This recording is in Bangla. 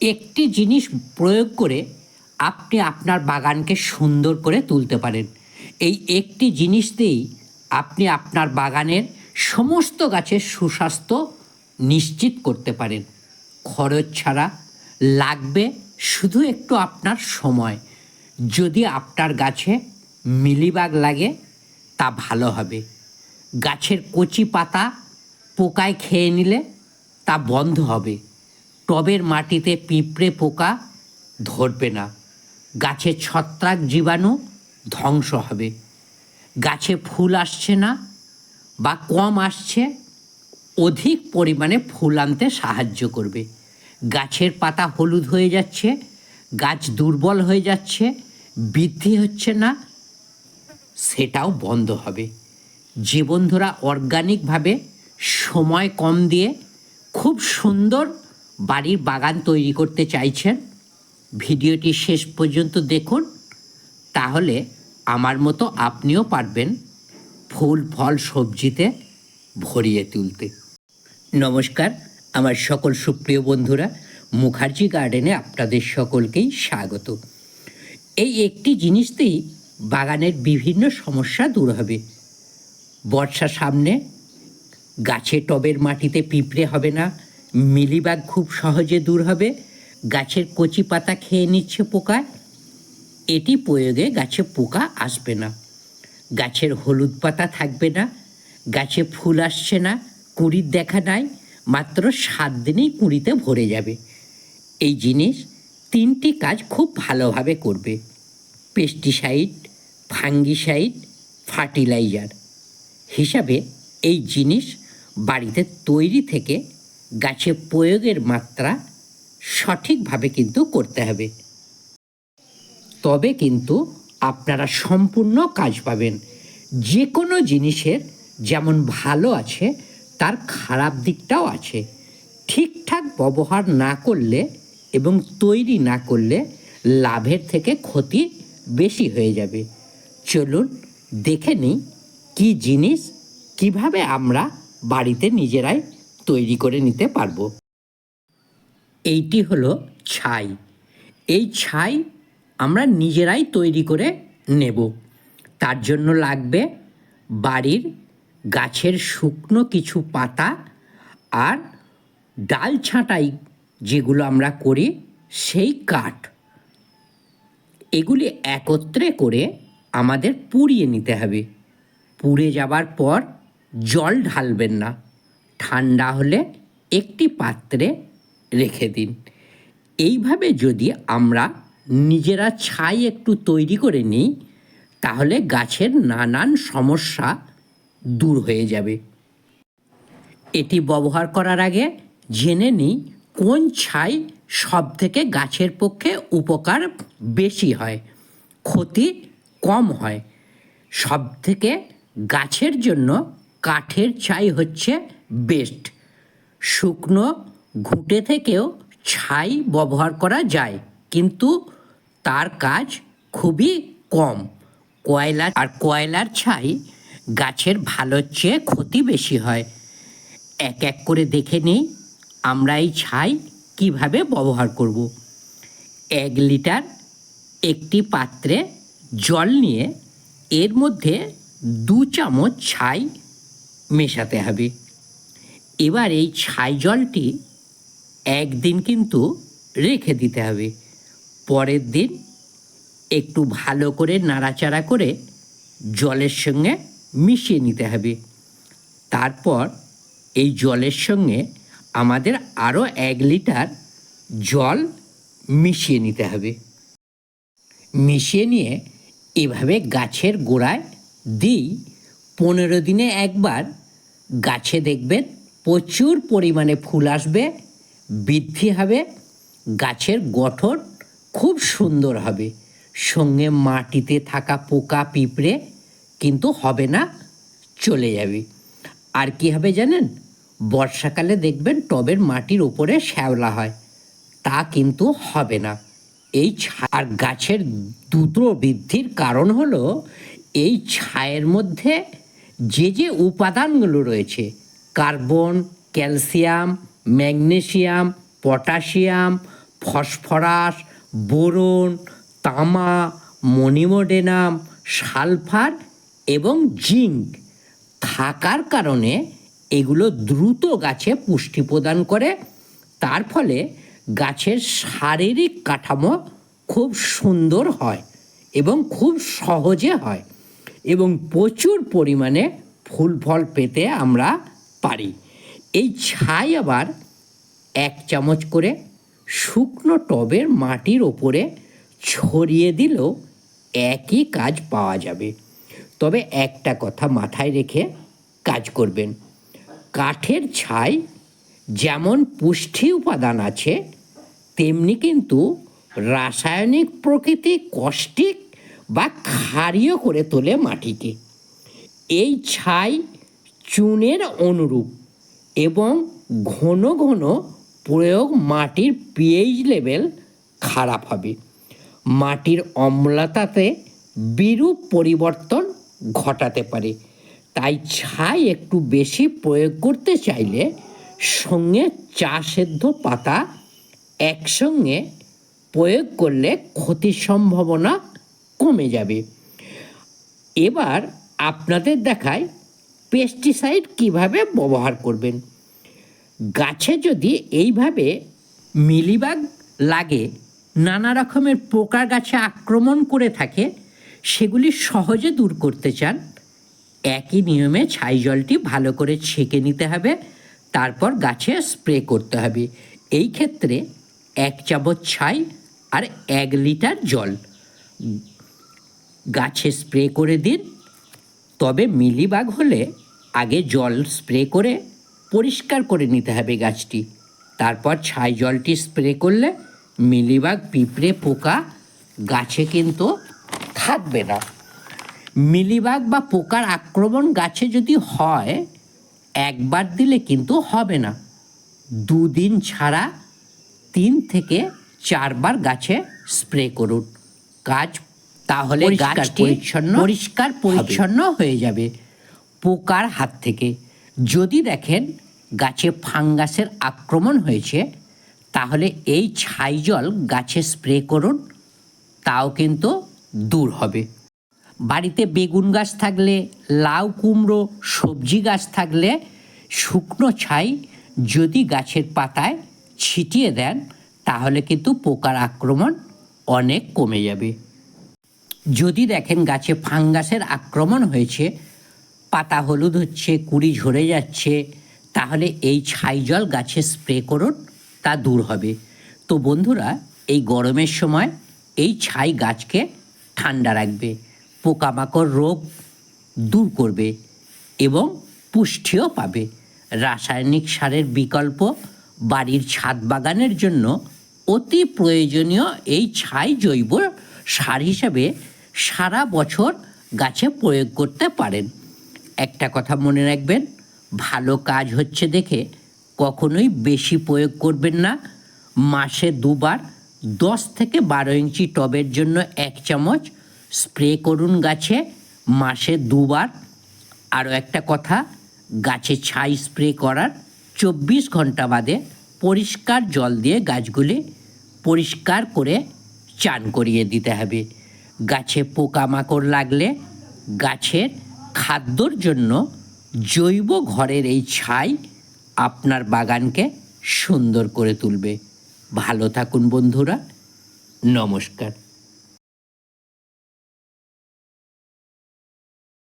একটি জিনিস প্রয়োগ করে আপনি আপনার বাগানকে সুন্দর করে তুলতে পারেন। এই একটি জিনিস দিয়েই আপনি আপনার বাগানের সমস্ত গাছের সুস্বাস্থ্য নিশ্চিত করতে পারেন। খরচ ছাড়া লাগবে শুধু একটু আপনার সময়। যদি আপনার গাছে মিলিবাগ লাগে, তা ভালো হবে। গাছের কচি পাতা পোকায় খেয়ে নিলে তা বন্ধ হবে। টবের মাটিতে পিঁপড়ে পোকা ধরবে না। গাছের ছত্রাক জীবাণু ধ্বংস হবে। গাছে ফুল আসছে না বা কম আসছে, অধিক পরিমাণে ফুল আনতে সাহায্য করবে। গাছের পাতা হলুদ হয়ে যাচ্ছে, গাছ দুর্বল হয়ে যাচ্ছে, বৃদ্ধি হচ্ছে না, সেটাও বন্ধ হবে। যে বন্ধুরা অর্গানিকভাবে সময় কম দিয়ে খুব সুন্দর বাড়ির বাগান তৈরি করতে চাইছেন, ভিডিওটি শেষ পর্যন্ত দেখুন, তাহলে আমার মতো আপনিও পারবেন ফুল, ফল, সবজিতে ভরিয়ে তুলতে। নমস্কার, আমার সকল সুপ্রিয় বন্ধুরা, মুখার্জি গার্ডেনে আপনাদের সকলকেই স্বাগত। এই একটি জিনিসতেই বাগানের বিভিন্ন সমস্যা দূর হবে। বর্ষা সামনে গাছে টবের মাটিতে পিঁপড়ে হবে না মিলিবাগ খুব সহজে দূর হবে। গাছের কচি পাতা খেয়ে নিচ্ছে পোকায় এটি প্রয়োগে গাছে পোকা আসবে না। গাছের হলুদ পাতা থাকবে না। গাছে ফুল আসছে না। কুড়ির দেখা নাই। মাত্র সাত দিনেই কুড়িতে ভরে যাবে। এই জিনিস তিনটি কাজ খুব ভালোভাবে করবে। Pesticide, fungicide, fertiliser. হিসাবে এই জিনিস বাড়িতে তৈরি থেকে গাছে প্রয়োগের মাত্রা সঠিকভাবে কিন্তু করতে হবে। তবে কিন্তু আপনারা সম্পূর্ণ কাজ পাবেন। যে কোনো জিনিসের যেমন ভালো আছে, তার খারাপ দিকটাও আছে। ঠিকঠাক ব্যবহার না করলে এবং তৈরি না করলে লাভের থেকে ক্ষতি বেশি হয়ে যাবে। চলুন দেখে নিই কী জিনিস কীভাবে আমরা বাড়িতে নিজেরাই তৈরি করে নিতে পারব। এইটি হলো ছাই। এই ছাই আমরা নিজেরাই তৈরি করে নেব। তার জন্য লাগবে বাড়ির গাছের শুকনো কিছু পাতা আর ডাল ছাঁটাই যেগুলো আমরা করি, সেই কাঠ। এগুলি একত্রে করে আমাদের পুড়িয়ে নিতে হবে। পুড়ে যাবার পর জল ঢালবেন না। ঠান্ডা হলে একটি পাত্রে রেখে দিন। এইভাবে যদি আমরা নিজেরা ছাই একটু তৈরি করে নিই, তাহলে গাছের নানান সমস্যা দূর হয়ে যাবে। এটি ব্যবহার করার আগে জেনে নিই কোন ছাই সব থেকে গাছের পক্ষে উপকার বেশি হয়, ক্ষতি কম হয়। সব থেকে গাছের জন্য কাঠের ছাই হচ্ছে বেস্ট শুকনো ঘুঁটে থেকেও ছাই ব্যবহার করা যায়, কিন্তু তার কাজ খুবই কম। কয়লা আর কয়লার ছাই গাছের ভালোর চেয়ে ক্ষতি বেশি হয়। এক এক করে দেখে নিই আমরা এই ছাই কীভাবে ব্যবহার করব। এক লিটার একটি পাত্রে জল নিয়ে এর মধ্যে দু চামচ ছাই মেশাতে হবে। এবার এই ছাই জলটি একদিন কিন্তু রেখে দিতে হবে। পরের দিন একটু ভালো করে নাড়াচাড়া করে জলের সঙ্গে মিশিয়ে নিতে হবে। তারপর এই জলের সঙ্গে আমাদের আরও এক লিটার জল মিশিয়ে নিতে হবে। মিশিয়ে নিয়ে এভাবে গাছের গোড়ায় দিই। পনেরো দিনে একবার গাছে দেখবেন প্রচুর পরিমাণে ফুল আসবে, বৃদ্ধি হবে, গাছের গঠন খুব সুন্দর হবে। সঙ্গে মাটিতে থাকা পোকা পিঁপড়ে কিন্তু হবে না, চলে যাবে। আর কি হবে জানেন? বর্ষাকালে দেখবেন টবের মাটির উপরে শ্যাওলা হয়, তা কিন্তু হবে না। এই আর গাছের দ্রুত বৃদ্ধির কারণ হলো, এই ছায়ের মধ্যে যে যে উপাদানগুলো রয়েছে, carbon, calcium, magnesium, potassium, phosphorus, boron, তামা, মনিমোডেনাম, সালফার এবং জিঙ্ক থাকার কারণে এগুলো দ্রুত গাছে পুষ্টি প্রদান করে। তার ফলে গাছের শারীরিক কাঠামো খুব সুন্দর হয় এবং খুব সহজে হয়। এবং প্রচুর পরিমাণে ফুল, ফল পেতে আমরা পারি। এই ছাই আবার এক চামচ করে শুকনো টবের মাটির ওপরে ছড়িয়ে দিলেও একই কাজ পাওয়া যাবে। তবে একটা কথা মাথায় রেখে কাজ করবেন। কাঠের ছাই যেমন পুষ্টি উপাদান আছে, তেমনি কিন্তু রাসায়নিক প্রকৃতি কষ্টিক বা ক্ষারীয় করে তোলে মাটিকে। এই ছাই চুনের অনুরূপ এবং ঘন ঘন প্রয়োগ মাটির পিএইচ লেভেল খারাপ হবে। মাটির অম্লতাতে বিরূপ পরিবর্তন ঘটাতে পারে। তাই ছাই একটু বেশি প্রয়োগ করতে চাইলে সঙ্গে চা সেদ্ধ পাতা একসঙ্গে প্রয়োগ করলে ক্ষতির সম্ভাবনা কমে যাবে। এবার আপনাদের দেখায় পেস্টিসাইড কীভাবে ব্যবহার করবেন। গাছে যদি এইভাবে মিলিবাগ লাগে, নানা রকমের পোকা গাছে আক্রমণ করে থাকে, সেগুলি সহজে দূর করতে চান। একই নিয়মে ছাই জলটি ভালো করে ছেঁকে নিতে হবে, তারপর গাছে স্প্রে করতে হবে। এই ক্ষেত্রে এক চামচ ছাই আর এক লিটার জল। গাছে স্প্রে করে দিন। তবে মিলিবাগ হলে আগে জল স্প্রে করে পরিষ্কার করে নিতে হবে গাছটি। তারপর ছাই জলটি স্প্রে করলে মিলিবাগ পিঁপড়ে পোকা গাছে কিন্তু থাকবে না। মিলিবাগ বা পোকার আক্রমণ গাছে যদি হয়, একবার দিলে কিন্তু হবে না। দুদিন ছাড়া তিন থেকে চারবার গাছে স্প্রে করুন। কাজ তাহলে গাছটি পরিচ্ছন্ন পরিষ্কার পরিচ্ছন্ন হয়ে যাবে। পোকার হাত থেকে যদি দেখেন গাছে ফাঙ্গাসের আক্রমণ হয়েছে তাহলে এই ছাই জল গাছে স্প্রে করুন তাও কিন্তু দূর হবে। বাড়িতে বেগুন গাছ থাকলে লাউ কুমড়ো সবজি গাছ থাকলে শুকনো ছাই যদি গাছের পাতায় ছিটিয়ে দেন তাহলে কিন্তু পোকার আক্রমণ অনেক কমে যাবে। যদি দেখেন গাছে ফাঙ্গাসের আক্রমণ হয়েছে, পাতা হলুদ হচ্ছে, কুড়ি ঝরে যাচ্ছে, তাহলে এই ছাই জল গাছে স্প্রে করুন, তা দূর হবে। তো বন্ধুরা, এই গরমের সময় এই ছাই গাছকে ঠান্ডা রাখবে, পোকামাকড় রোগ দূর করবে এবং পুষ্টিও পাবে। রাসায়নিক সারের বিকল্প বাড়ির ছাদ বাগানের জন্য অতি প্রয়োজনীয় এই ছাই জৈব সার হিসেবে সারা বছর গাছে প্রয়োগ করতে পারেন। একটা কথা মনে রাখবেন, ভালো কাজ হচ্ছে দেখে কখনোই বেশি প্রয়োগ করবেন না। মাসে দুবার দশ থেকে বারো ইঞ্চি টবের জন্য এক চামচ স্প্রে করুন গাছে, মাসে দুবার। আরও একটা কথা, গাছে ছাই স্প্রে করার চব্বিশ ঘণ্টা বাদে পরিষ্কার জল দিয়ে গাছগুলি পরিষ্কার করে চান করিয়ে দিতে হবে। গাছে পোকামাকড় লাগলে গাছের খাদ্যর জন্য জৈব ঘরের এই ছাই আপনার বাগানকে সুন্দর করে তুলবে। ভালো থাকুন বন্ধুরা, নমস্কার।